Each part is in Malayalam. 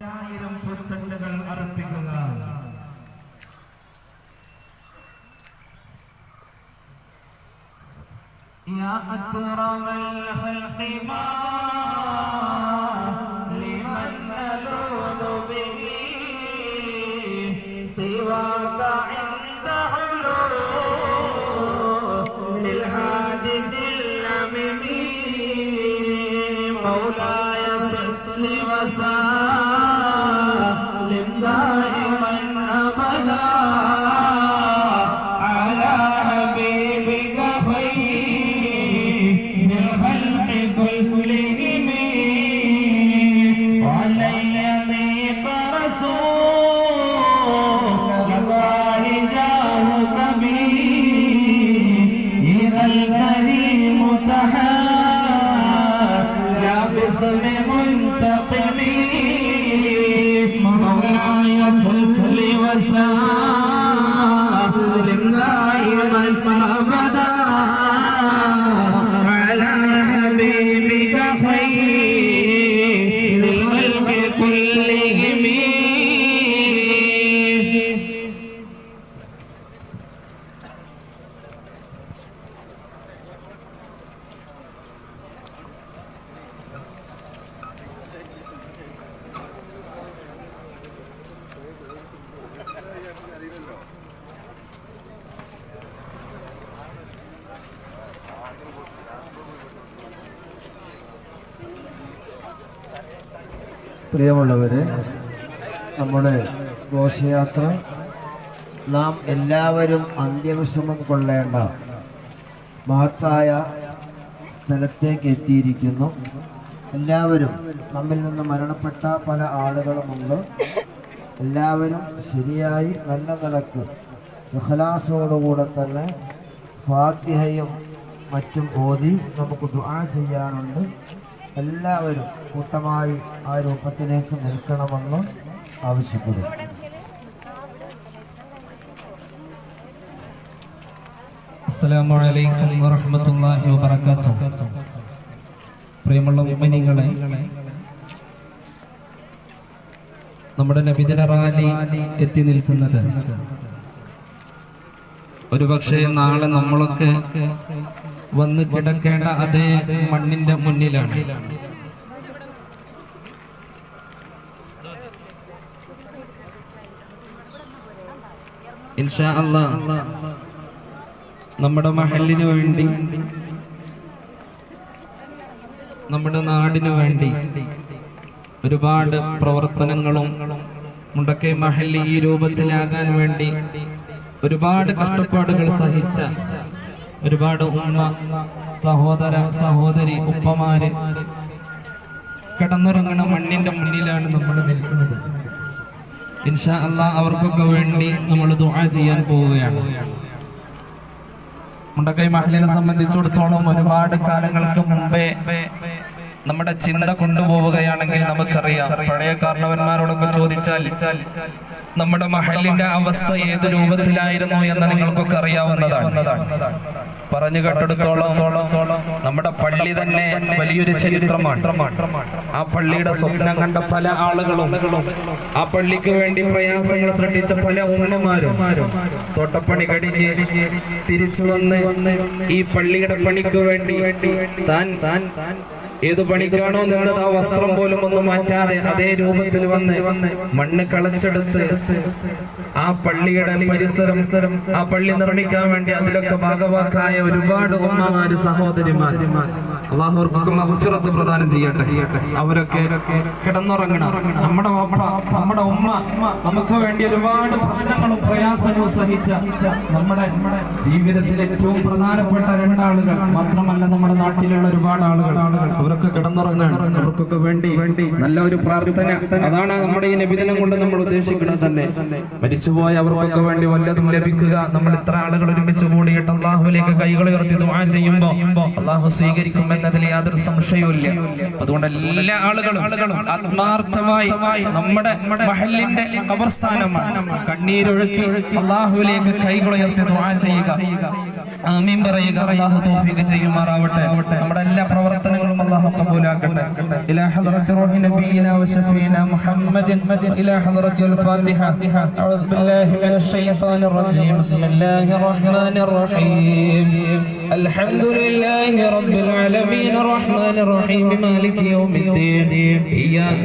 ആയിരം പൂച്ചെണ്ടുകൾ അർപ്പിക്കുക يا أكرم الخلق ما لمن نلوذ به سواك عند حلول للحادث الأمم مولاي صل وسلم ফুল ফুলে പ്രിയമുള്ളവരെ നമ്മുടെ ഘോഷയാത്ര നാം എല്ലാവരും അന്ത്യവിശ്രമം കൊള്ളേണ്ട മഹത്തായ സ്ഥലത്തേക്ക് എത്തിയിരിക്കുന്നു. എല്ലാവരും നമ്മിൽ നിന്ന് മരണപ്പെട്ട പല ആളുകളുമുണ്ട് എല്ലാവരും ശരിയായി നല്ല നിലയ്ക്ക് ഇഖലാസോടുകൂടെ തന്നെ ഫാത്തിഹയും മറ്റും ഓതി നമുക്ക് ദുആ ചെയ്യാനുണ്ട്. എല്ലാവരും കൂട്ടമായി ആ രൂപത്തിലേക്ക് നിൽക്കണമെന്ന് ആവശ്യപ്പെടും അസ്സലാമു അലൈക്കും വറഹ്മത്തുള്ളാഹി വബറകാതുഹു. പ്രിയമുള്ള മുഅ്മിനീങ്ങളെ നമ്മുടെ നബിദിന റാലി എത്തി നിൽക്കുന്നത് ഒരുപക്ഷെ നാളെ നമ്മളൊക്കെ വന്ന് കിടക്കേണ്ട അതേ മണ്ണിന്റെ മുന്നിലാണ്. ഇൻഷാ നമ്മുടെ മഹലിനു വേണ്ടി നമ്മുടെ നാടിനു വേണ്ടി ഒരുപാട് പ്രവർത്തനങ്ങളും മുണ്ടക്കൈ മഹല്ലി ഈ രൂപത്തിലാകാൻ വേണ്ടി ഒരുപാട് കഷ്ടപ്പാടുകൾ സഹിച്ച ഒരുപാട് ഉമ്മ സഹോദര സഹോദരി ഉപ്പമാര് കിടന്നുറങ്ങണ മണ്ണിന്റെ മുന്നിലാണ് നമ്മൾ നിൽക്കുന്നത്. ഇൻഷാ അല്ല അവർക്കൊക്കെ വേണ്ടി നമ്മൾ ദുആ ചെയ്യാൻ പോവുകയാണ്. മുണ്ടക്കൈ മഹലിനെ സംബന്ധിച്ചിടത്തോളം ഒരുപാട് കാലങ്ങൾക്ക് മുമ്പേ നമ്മുടെ ചിന്ത കൊണ്ടുപോവുകയാണെങ്കിൽ നമുക്കറിയാം. പഴയ കാരണവന്മാരോടൊക്കെ ചോദിച്ചാൽ നമ്മുടെ മഹലിന്റെ അവസ്ഥ ഏത് രൂപത്തിലായിരുന്നു എന്ന് നിങ്ങൾക്കൊക്കെ അറിയാവുന്നതാണ്. പറഞ്ഞു കേട്ടെടുത്തോളം നമ്മുടെ പള്ളി തന്നെ വലിയൊരു ചരിത്രമാണ്. ആ പള്ളിയുടെ സ്വപ്നം കണ്ട പല ആളുകളും ആ പള്ളിക്ക് വേണ്ടി പ്രയാസങ്ങൾ സൃഷ്ടിച്ച പല ഉമ്മമാരും തോട്ടപ്പണി കഴിഞ്ഞ് തിരിച്ചു വന്ന് ഈ പള്ളിയുടെ പണിക്ക് വേണ്ടി താൻ താൻ ഏത് പണിക്കാണോ നിന്നത് ആ വസ്ത്രം പോലും ഒന്നും മാറ്റാതെ അതേ രൂപത്തിൽ വന്ന് മണ്ണ് കളച്ചെടുത്ത് ആ പള്ളിയുടെ പരിസരം ആ പള്ളി നിർമ്മിക്കാൻ വേണ്ടി അതിലൊക്കെ ഭാഗവാക്കായ ഒരുപാട് ഉമ്മമാര് സഹോദരിമാർ അള്ളാഹുർക്കും മഹുഫിറത്ത് പ്രദാനം ചെയ്യട്ടെ. അവരൊക്കെ കിടന്നുറങ്ങണം. നമ്മുടെ നമ്മുടെ ഉമ്മ നമുക്ക് വേണ്ടി ഒരുപാട് പ്രശ്നങ്ങളും പ്രയാസങ്ങളും സഹിച്ച നമ്മുടെ ജീവിതത്തിൽ ഏറ്റവും പ്രധാനപ്പെട്ട രണ്ടാളുകൾ മാത്രമല്ല നമ്മുടെ നാട്ടിലുള്ള ഒരുപാട് ആളുകൾ. അവരൊക്കെ കിടന്നുറങ്ങണം അവർക്കൊക്കെ വേണ്ടി നല്ല ഒരു പ്രാർത്ഥന. അതാണ് നമ്മുടെ ഈ നബിദിനം കൊണ്ട് നമ്മൾ ഉദ്ദേശിക്കുന്നത് തന്നെ. മരിച്ചുപോയ അവർക്കൊക്കെ വേണ്ടി വല്ലതും ലഭിക്കുക. നമ്മൾ ഇത്ര ആളുകൾ ഒരുമിച്ച് കൂടിയിട്ട് അള്ളാഹുലേക്ക് കൈകൾ ഉയർത്തി ദുആ ചെയ്യുമ്പോൾ അള്ളാഹു സ്വീകരിക്കും. എന്നതിൽ യാതൊരു സംശയവുമില്ല. അതുകൊണ്ട് എല്ലാ ആളുകളും ആത്മാർത്ഥമായി നമ്മുടെ മഹലിന്റെ കബർസ്ഥാനമാണ്. കണ്ണീരൊഴുക്കി അള്ളാഹുവിലേക്ക് കൈകളുയർത്തി ദുആ ചെയ്യുക. ആമീൻ പറയുക അള്ളാഹു തൗഫീഖ് ചെയ്യുമാറാവട്ടെ നമ്മുടെ എല്ലാ പ്രവർത്തനങ്ങളും അള്ളാഹു കബൂലാക്കട്ടെ ഇലാ ഹദ്റത്തി റൂഹി നബിയിന വശഫീന മുഹമ്മദിൻ ഇലാ ഹദ്റത്തി الفاتحة أعوذ بالله من الشيطان الرجيم بسم الله الرحمن الرحيم الحمد لله رب العالمين الرحمن الرحيم مالك يوم الدين إياك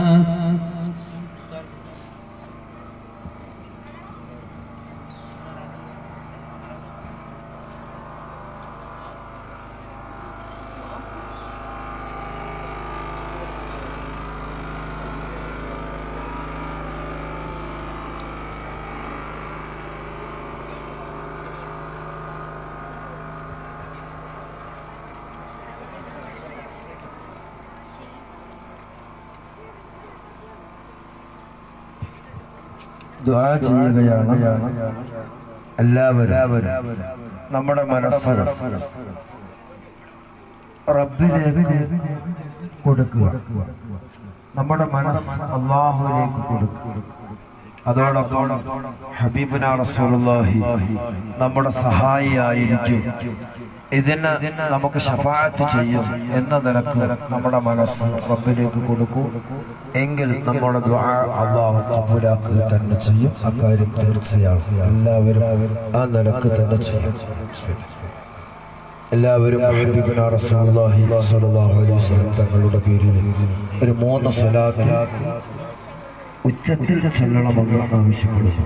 ദ്വാ ചെയ്യുകയാണ് എല്ലാവരും. നമ്മുടെ മനസ്സ് റബ്ബിലേക്ക് കൊടുക്കുക. നമ്മുടെ മനസ്സ് അള്ളാഹുലേക്ക് കൊടുക്കുക. അതോടൊപ്പം ഹബീബുന റസൂലുള്ളാഹി നമ്മുടെ സഹായിയായിരിക്കും. ഇതിന് നമുക്ക് ഷഫാത്ത് ചെയ്യും എന്ന നിലയ്ക്ക് നമ്മുടെ മനസ്സ് റബ്ബിലേക്ക് കൊടുക്കൂ. എങ്കിൽ നമ്മുടെ അള്ളാഹു കബൂലാക്കുക തന്നെ ചെയ്യും. അക്കാര്യം തീർച്ചയാണ്. എല്ലാവരും ആ നിലയ്ക്ക് തന്നെ ചെയ്യും. എല്ലാവരും തങ്ങളുടെ പേരിൽ ഒരു മൂന്ന് സ്വലാത്ത് ഉച്ചത്തിൽ ചൊല്ലണമെന്ന് ആവശ്യപ്പെടുന്നു.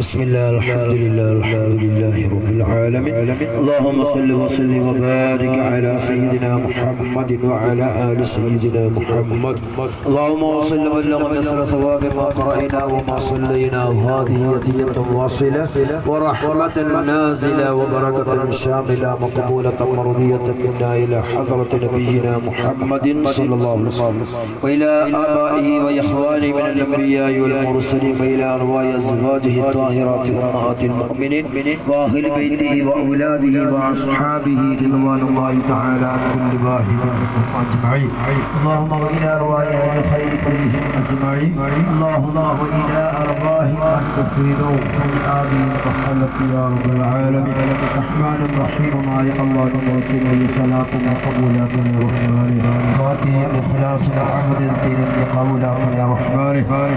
بسم الله الحمد لله الحمد لله رب العالمين اللهم صل وسلم وبارك على سيدنا محمد وعلى آل سيدنا محمد اللهم صل وبلغ نسر ثواب ما قرأنا وما صلينا وهذه هدية واصلة ورحمة نازلة وبركة شاملة مقبولة مرضية منا إلى حضرة نبينا محمد صلى الله عليه وسلم وإلى آبائه وإخوانه من الأنبياء والمرسلين وإلى أرواح أزواجه الطاهرات أمهات المؤمنين وأهل بيته وأولاده وأصحابه رضوان الله تعالى عن كل واحد منهم أجمعين اللهم وإلى أرواح أهل الخير كلهم أجمعين اللهم وإلى أرواح من تفيدوا في هذه المرحلة يا رب العالمين الرحمن الرحيم ما يا الله نموتنا لصلاة وقبولات يا رحمن فاتح إخلاص محمد الدين قبولات يا رحمن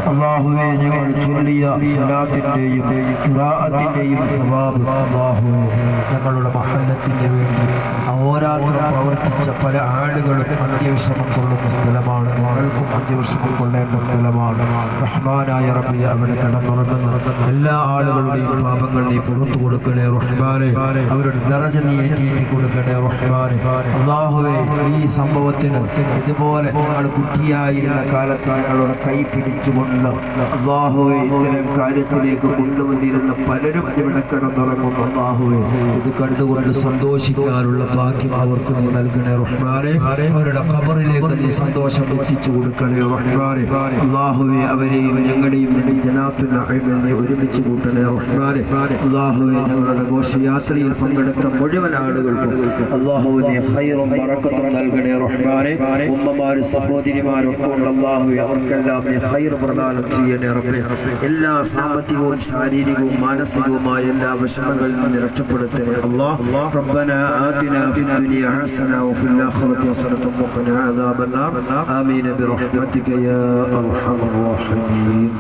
الله ഞങ്ങൾ ചൊല്ലിയ സ്വലാത്തിന്റെയും ഖിറാഅത്തിന്റെയും സ്വഭാവം അള്ളാഹു ഞങ്ങളുടെ മഹല്ലത്തിന് വേണ്ടി അഹോരാത്രം പ്രവർത്തിച്ച പല ആളുകളും അന്ത്യവിഷമം കൊള്ളുന്ന സ്ഥലമാണ്. ഞങ്ങൾക്കും അന്ത്യവിഷമം കൊള്ളേണ്ട സ്ഥലമാണ്. റഹ്മാനായ റബ്ബി അവിടെ കിടന്നുറങ്ങുന്ന. എല്ലാ ആളുകളുടെയും പാപങ്ങൾ നീ പുറത്തു കൊടുക്കണേ റഹ്മാനെ. അവരുടെ നിറഞ്ഞ നീ ഏറ്റേറ്റി കൊടുക്കണേ റഹ്മാനെ. അള്ളാഹുവേ ഈ സംഭവത്തിന് ഇതുപോലെ ഞങ്ങൾ കുട്ടിയായിരുന്ന കാലത്ത് ഞങ്ങളുടെ കൈ പിടിച്ചുകൊണ്ട് അള്ളാഹുവെ ഇത്തരം കാര്യത്തിലേക്ക് കൊണ്ടുവന്നിരുന്ന പലരും ഇവിടെ കിടന്നുറങ്ങുന്നു. അള്ളാഹുവെ ഇത് കണ്ടുകൊണ്ട് സന്തോഷിക്കാനുള്ള ഭാഗ്യം അവർക്ക് നീ നൽകണേ റഹ്മാനെ. അവരുടെ കബറിലേക്ക് നീ സന്തോഷം എത്തിച്ചു കൊടുക്കണേ റഹ്മാനെ. അള്ളാഹുവെ അവരെയും ഞങ്ങളെയും നിന്റെ ജനാത്തുൽ അഴിമൽ നീ ഒരുമിച്ച് കൂട്ടണേ റഹ്മാനെ. അള്ളാഹുവെ ഞങ്ങളുടെ ഘോഷയാത്രയിൽ പങ്കെടുത്ത മുഴുവൻ ആളുകൾക്കും അള്ളാഹു നീ ഹൈറും മറക്കത്തും നൽകണേ റഹ്മാനെ. ഉമ്മമാരും സഹോദരിമാരും ഒക്കെ ഉള്ള അള്ളാഹുവെ അവർക്കെല്ലാം നീ ഹൈർ പ്രദാനം ചെയ്യണേ റബ്ബേ. എല്ലാ സാമ്പത്തികവും ശാരീരികവും മാനസികവുമായ എല്ലാ വിഷമങ്ങളിൽ നിന്ന് രക്ഷപ്പെടുത്തണേ അള്ളാഹ് ربنا آتنا في الدنيا حسنة وفي الآخرة حسنة وقنا عذاب النار آمين برحمتك يا أرحم الراحمين